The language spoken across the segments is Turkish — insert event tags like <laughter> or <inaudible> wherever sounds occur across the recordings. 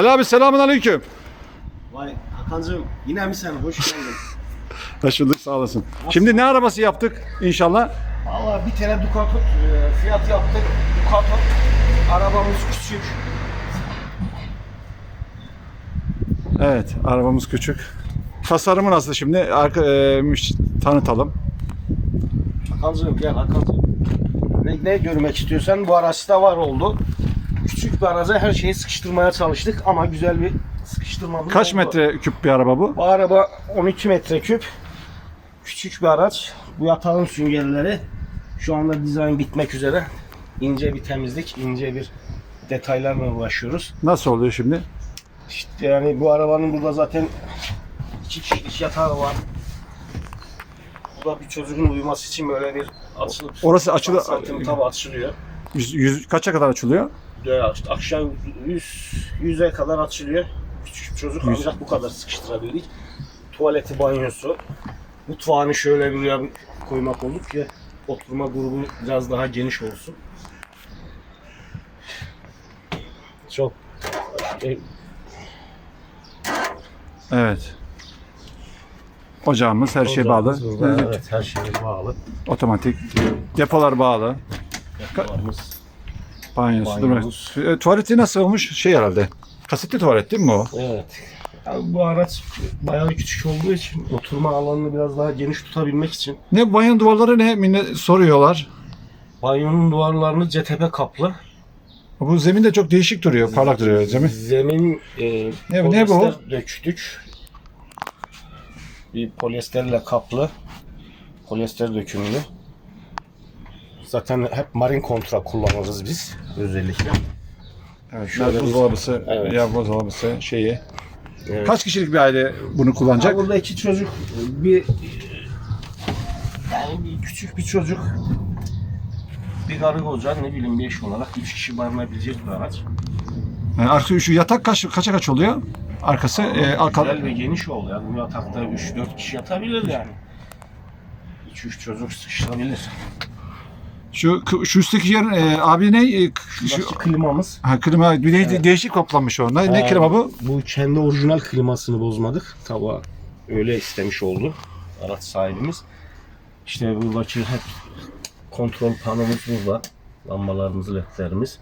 Ali abi selamun aleyküm. Vay Hakan'cığım yine mi sen? Hoş geldin. <laughs> Hoş bulduk sağ olasın. Şimdi ne arabası yaptık inşallah? Valla bir tane Ducato e, fiyat yaptık. Ducato. Arabamız küçük. Evet arabamız küçük. Tasarımı nasıl şimdi? Arka, e, tanıtalım. Hakan'cığım gel Hakan'cığım. Ne, ne görmek istiyorsan bu araçta var oldu. Bir araca her şeyi sıkıştırmaya çalıştık ama güzel bir sıkıştırmamız Kaç oldu. metre küp bir araba bu? Bu araba 12 metreküp. Küçük bir araç. Bu yatağın süngerleri şu anda dizayn bitmek üzere. İnce bir temizlik, ince bir detaylarla uğraşıyoruz. Nasıl oluyor şimdi? İşte yani bu arabanın burada zaten iki kişilik yatağı var. Bu da bir çocuğun uyuması için böyle bir açılıp Orası açılı- santim tabi açılıyor. Yüz, yüz- kaça kadar açılıyor? Aşağı 100 100'e kadar açılıyor. Küçük çocuk Yüz. ancak bu kadar sıkıştırabildik. Tuvaleti, banyosu. Mutfağını şöyle buraya bir koymak olduk ki oturma grubu biraz daha geniş olsun. Çok e, Evet. Ocağımız her şey bağlı. Burada, Evet, her şey bağlı. Otomatik. Depolar bağlı. Depolarımız. Banyosu. Banyomuz. değil mi? E, tuvaleti nasıl olmuş? Şey herhalde. Kasetli tuvalet değil mi o? Evet. Yani bu araç bayağı küçük olduğu için oturma alanını biraz daha geniş tutabilmek için Ne banyo duvarları ne millet soruyorlar. banyonun duvarlarını CTP kaplı. Bu zemin de çok değişik duruyor. Parlak duruyor zemin. Zemin e, Ne- ne bu? polyester döktük. Bir polyesterle kaplı. Polyester dökümlü. Zaten hep marin kontra kullanırız biz özellikle. Evet, Şöyle yaz bir- buzdolabısı, Evet. yaz buzdolabısı şeyi. Evet. Kaç kişilik bir aile bunu Ha, kullanacak? burada iki çocuk, bir yani bir küçük bir çocuk, bir karı koca, ne bileyim bir eş olarak üç kişi barınabilecek bir araç. Yani arka şu yatak kaç kaça kaç oluyor? Arkası e, arka Güzel ve geniş oldu ya. Bu yatakta 3-4 kişi yatabilir yani. 2-3 çocuk sıçrabilir. Şu şu üstteki yer e, abi ne? E, şu Şuradaki klimamız. ha, klima bir de- Evet. değişik koplanmış onda. Ne Ha, klima bu? Bu kendi orijinal klimasını bozmadık. Tava öyle istemiş oldu araç sahibimiz. İşte buradaki hep kontrol panomuz burada. Lambalarımız, ledlerimiz.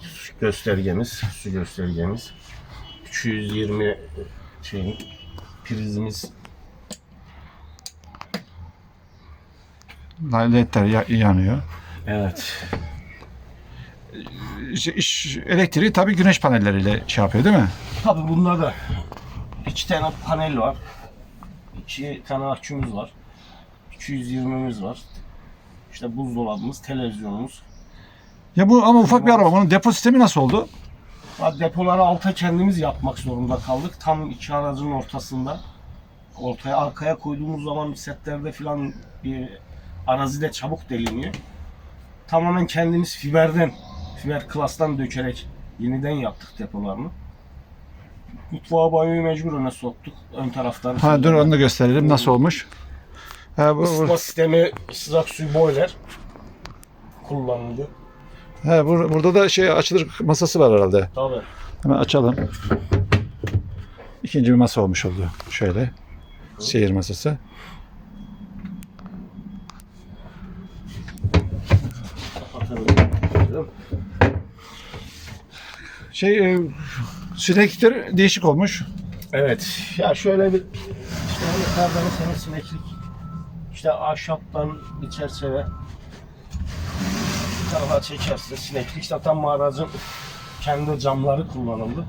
Su göstergemiz, su göstergemiz. 220 şey prizimiz. Ledler ya- yanıyor. Evet. İş, elektriği tabii güneş panelleriyle şey yapıyor değil mi? Tabii bunda da iki tane panel var. iki tane akümüz var. 220'miz var. İşte buzdolabımız, televizyonumuz. Ya bu ama ufak bir araba. Bunun depo sistemi nasıl oldu? Depoları alta kendimiz yapmak zorunda kaldık. Tam iki aracın ortasında. Ortaya arkaya koyduğumuz zaman setlerde falan bir arazide çabuk deliniyor. Tamamen kendimiz fiberden, fiber klastan dökerek yeniden yaptık depolarını. Mutfağa banyoyu mecbur öne soktuk. Ön taraftan. Ha dur onu da gösterelim nasıl olmuş. Ha, bu, Isıtma sistemi sıcak su boiler kullanılıyor. ha, bur- burada da şey açılır masası var herhalde. Tabii. Hemen açalım. İkinci bir masa olmuş oldu. Şöyle. Seyir masası. Kapatalım. Şey e, sineklikler değişik olmuş. Evet. Ya şöyle bir işte hani senin sineklik işte ahşaptan bir çerçeve tarafa çekersin sineklik zaten mağaracın kendi camları kullanıldı.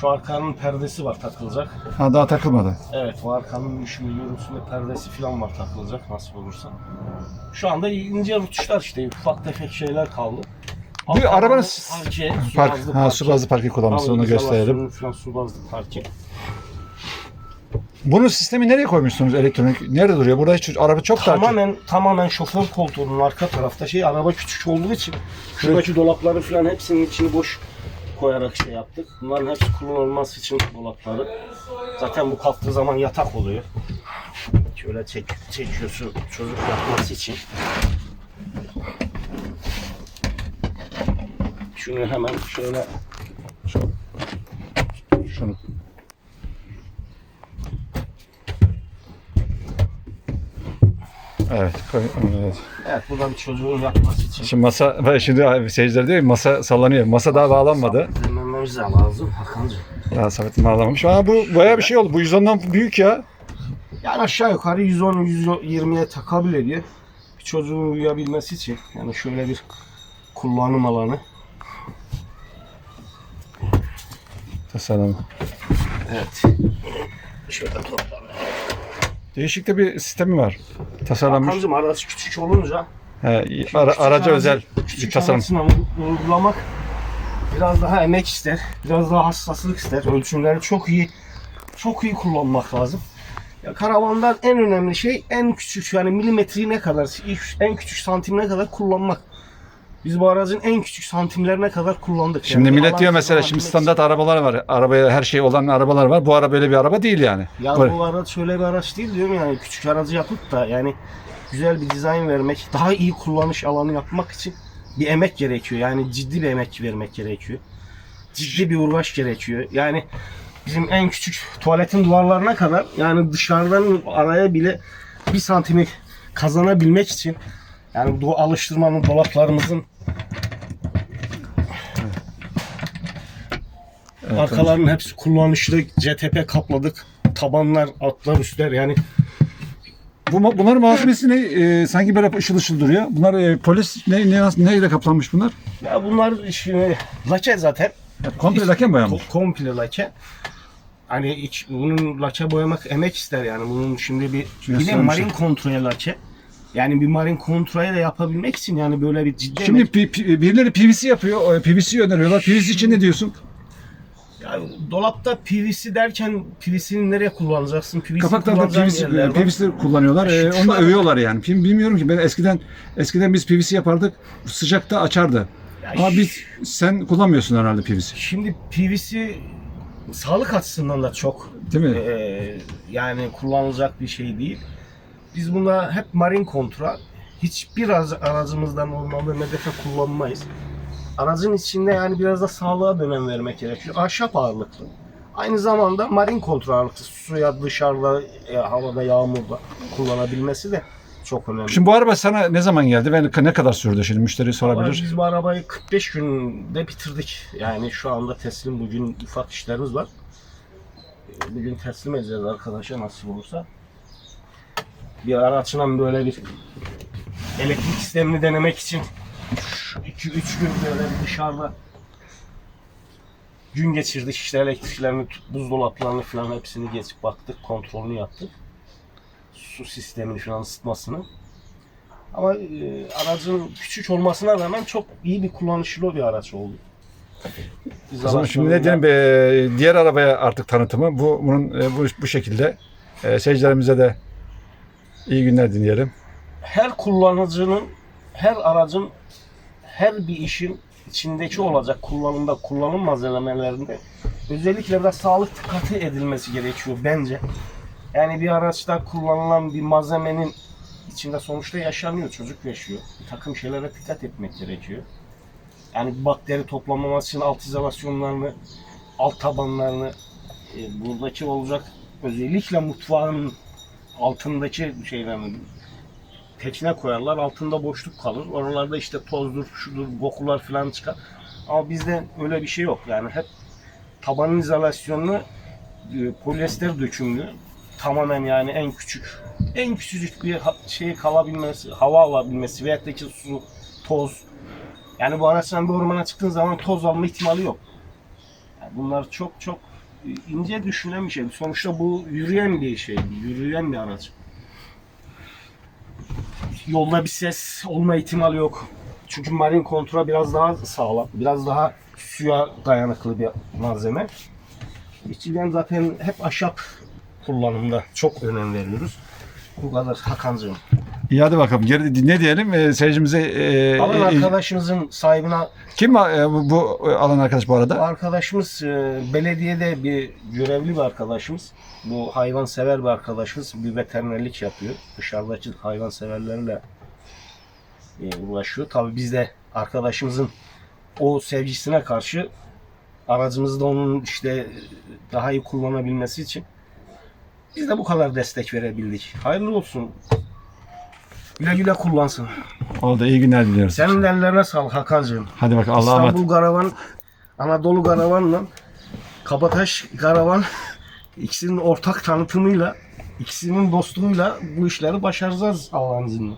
Şu arkanın perdesi var takılacak. Ha daha takılmadı. Evet bu arkanın şimdi görüntüsünde perdesi falan var takılacak nasıl olursa. Şu anda ince rutuşlar işte ufak tefek şeyler kaldı. Bu arabanın parke, su Park, bazlı ha, su bazlı parke kullanmışsın onu gösterelim. Falan su bazlı parke. Bunun sistemi nereye koymuşsunuz elektronik? Nerede duruyor? Burada hiç araba çok dar. Tamamen tamamen şoför koltuğunun arka tarafta şey araba küçük olduğu için şuradaki dolapları falan hepsinin içini boş koyarak şey yaptık. Bunların hepsi kullanılması için dolapları. Zaten bu kalktığı zaman yatak oluyor. Şöyle çek, çekiyorsun çocuk yatması için. Şunu hemen şöyle Evet. koy- evet. Evet burada bir çocuğun yatması için. Şimdi masa, ben şimdi abi seyirciler diyor ki masa sallanıyor. Masa daha bağlanmadı. Dinlenmemiz de lazım Hakan'cığım. Daha sabitini bağlamamış. Aa, bu bayağı bir şey oldu. Bu 110'dan büyük ya. Yani aşağı yukarı 110-120'ye takabül ediyor. Bir çocuğun uyuyabilmesi için. Yani şöyle bir kullanım alanı. Tasarım. Evet. Şöyle toplam. Değişik de bir sistemi var. Tasarlanmış. Hakan'cığım araç küçük olunca He, ara, küçük araca aracı- özel bir küçük tasarım. aracına uygulamak biraz daha emek ister. Biraz daha hassaslık ister. Ölçümleri çok iyi çok iyi kullanmak lazım. Ya karavandan en önemli şey en küçük yani milimetreyi ne kadar en küçük santimine kadar kullanmak. Biz bu aracın en küçük santimlerine kadar kullandık. Şimdi Yani millet diyor mesela şimdi standart arabalar var. Arabaya her şey olan arabalar var. Bu araba öyle bir araba değil yani. Ya Böyle- bu araç şöyle bir araç değil diyorum yani küçük aracı yapıp da yani güzel bir dizayn vermek, daha iyi kullanış alanı yapmak için bir emek gerekiyor. Yani ciddi bir emek vermek gerekiyor. Ciddi bir uğraş gerekiyor. Yani bizim en küçük tuvaletin duvarlarına kadar yani dışarıdan araya bile bir santimi kazanabilmek için yani bu alıştırmanın dolaplarımızın Evet, arkalarının hepsi kullanışlı CTP kapladık. Tabanlar, altlar, üstler yani Bu, bunların malzemesi ne? Ee, sanki böyle ışıl ışıl duruyor. Bunlar e, polis ne, ne neyle kaplanmış bunlar? Ya bunlar şimdi lake zaten. Komple lake mi boyanmış? Ko- Komple lake. Hani iç, bunun lake boyamak emek ister yani. Bunun şimdi bir bir de marin kontrol lake. Yani bir marin kontrolü de yapabilmek için yani böyle bir ciddi Şimdi emek. birileri PVC yapıyor. PVC öneriyorlar. PVC için ne diyorsun? Ya dolapta PVC derken PVC'ni nereye kullanacaksın? PVC Kapaklarda PVC. PVC kullanıyorlar. Ee, <laughs> onu an- övüyorlar yani. Bilmiyorum ki ben eskiden eskiden biz PVC yapardık. Sıcakta açardı. Ya Ama biz sen kullanmıyorsun herhalde PVC. Şimdi PVC sağlık açısından da çok Değil mi? Ee, yani kullanılacak bir şey değil. Biz bunda hep marin kontra. Hiçbir aracı- aracımızda normalde medefe kullanmayız. Aracın içinde yani biraz da sağlığa da önem vermek gerekiyor. Ahşap ağırlıklı. Aynı zamanda marin kontra ağırlıklı. Suya dışarıda, e, havada, yağmurda kullanabilmesi de çok önemli. Şimdi bu araba sana ne zaman geldi ve ne kadar sürdü şimdi müşteri Vallahi sorabilir. Biz bu arabayı 45 günde bitirdik. Yani şu anda teslim bugün ufak işlerimiz var. Ee, Bugün teslim edeceğiz arkadaşa nasip olursa. Bir araçla böyle bir elektrik sistemini denemek için 2-3 gün böyle dışarıda gün geçirdik. İşte elektriklerini, buzdolaplarını falan hepsini geçip baktık, kontrolünü yaptık. Su sistemini falan ısıtmasını. Ama e, aracın küçük olmasına rağmen çok iyi bir kullanışlı bir araç oldu. Biz O zaman şimdi ne diyelim e, diğer arabaya artık tanıtımı bu bunun e, bu, bu şekilde. E, seyircilerimize de iyi günler dileyelim. Her kullanıcının, her aracın, her bir işin içindeki olacak kullanımda, kullanım malzemelerinde özellikle biraz sağlık dikkati edilmesi gerekiyor bence. Yani bir araçta kullanılan bir malzemenin içinde sonuçta yaşanıyor, çocuk yaşıyor. Bir takım şeylere dikkat etmek gerekiyor. Yani bakteri toplamaması için alt izolasyonlarını, alt tabanlarını, e, buradaki olacak özellikle mutfağın altındaki şeylerini tekne koyarlar. Altında boşluk kalır. Oralarda işte tozdur, şudur, kokular falan çıkar. Ama bizde öyle bir şey yok. Yani hep tabanın izolasyonunu e, polyester dökümlü. Tamamen yani en küçük en küçücük bir ha- şey kalabilmesi, hava alabilmesi veyahut da ki su, toz. Yani bu araçtan bir ormana çıktığın zaman toz alma ihtimali yok. Yani bunlar çok çok e, ince düşünülen bir şey. Sonuçta bu yürüyen bir şey, yürüyen bir araç. Yolda bir ses olma ihtimali yok. Çünkü marin kontura biraz daha sağlam, biraz daha suya dayanıklı bir malzeme. İçinden zaten hep ahşap kullanımda çok önem veriyoruz. Bu kadar Hakan'cığım. İyi hadi bakalım. Geri, ne diyelim e, seyircimize e, Alan e, arkadaşımızın sahibine kim e, bu, bu alan arkadaş bu Bu arada? arkadaşımız e, belediyede bir görevli bir arkadaşımız. Bu hayvan sever bir arkadaşımız. Bir veterinerlik yapıyor. Dışarıdaki hayvan severlerle e, uğraşıyor. Tabii biz de arkadaşımızın o sevgisine karşı aracımızda onun işte daha iyi kullanabilmesi için biz de bu kadar destek verebildik. Hayırlı olsun. Güle güle kullansın. Oldu iyi günler diliyoruz. Senin de ellerine sağlık Hakan'cığım. Hadi bakalım Allah'a emanet. İstanbul Karavan, Anadolu Karavan'la Kabataş Karavan ikisinin ortak tanıtımıyla, ikisinin dostluğuyla bu işleri başaracağız Allah'ın izniyle.